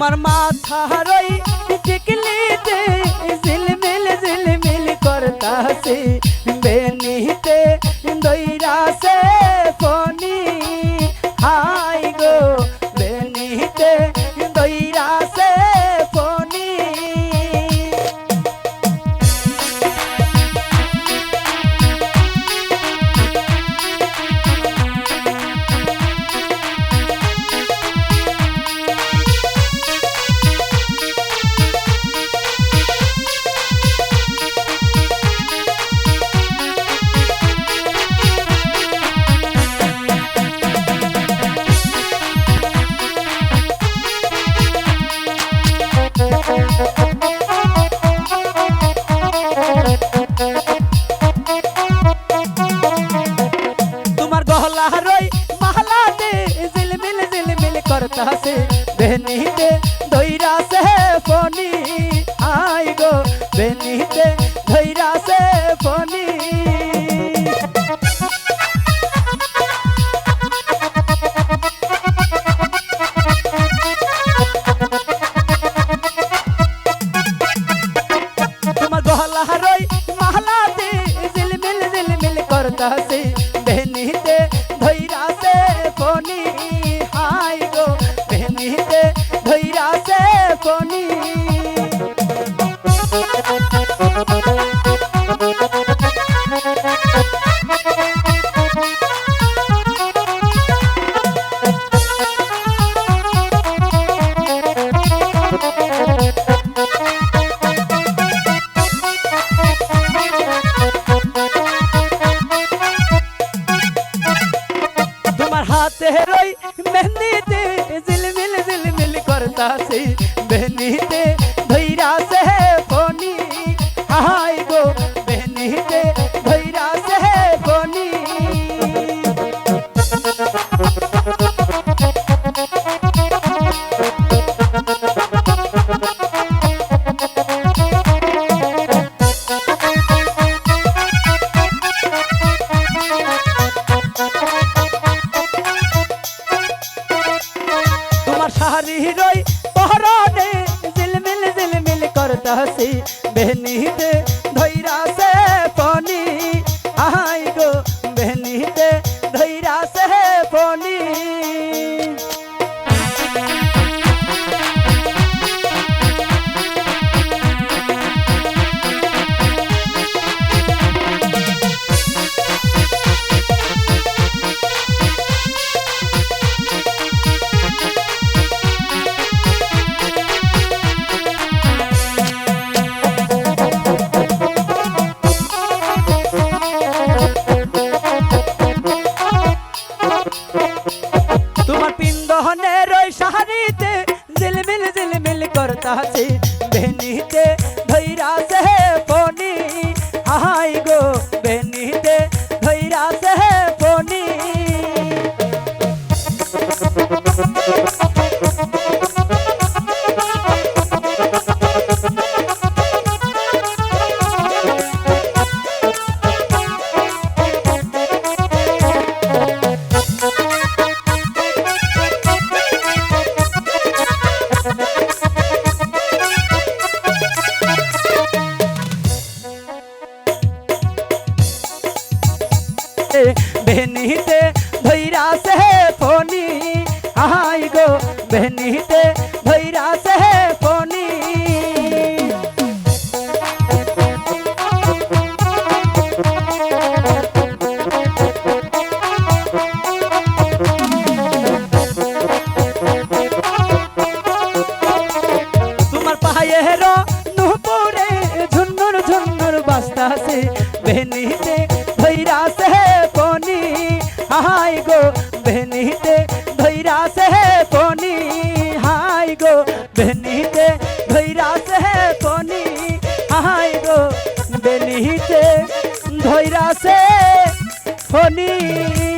তোমার মাথা রই টিকলিতে ঝিলমিল ঝিলমিল করতাছে। বেনিতে দইরাছে ফনি হাই করতাছে বেনিতে দইরাছে ফনি আই গো, বেনিতে দইরাছে ফনি তোমার গহলা রই মাহলা দে ঝিলমিল ঝিলমিল করতাছে, বেনিতে ধৈরাছে ফনি তোমার হাতে রই মেহেন্দিতে ঝিলমিল ঝিলমিল করতাছি বেনিতে ধৈরাছে করতাছে বেনিতে ওই শাড়িতে ঝিলমিল ঝিলমিল করতাছে। বেনিতে ধৈরাছে পনি আহাই গো বেনিতে ধৈরাছে ফনি আহাই গো, বেনিতে ধৈরাছে ফনি তোমার পায়ের নুপুরে ঝুন্নুর ঝুন্নুর বাস্তাছে বেনিতে ধৈরাছে ফনি ধৈরাছে ফনি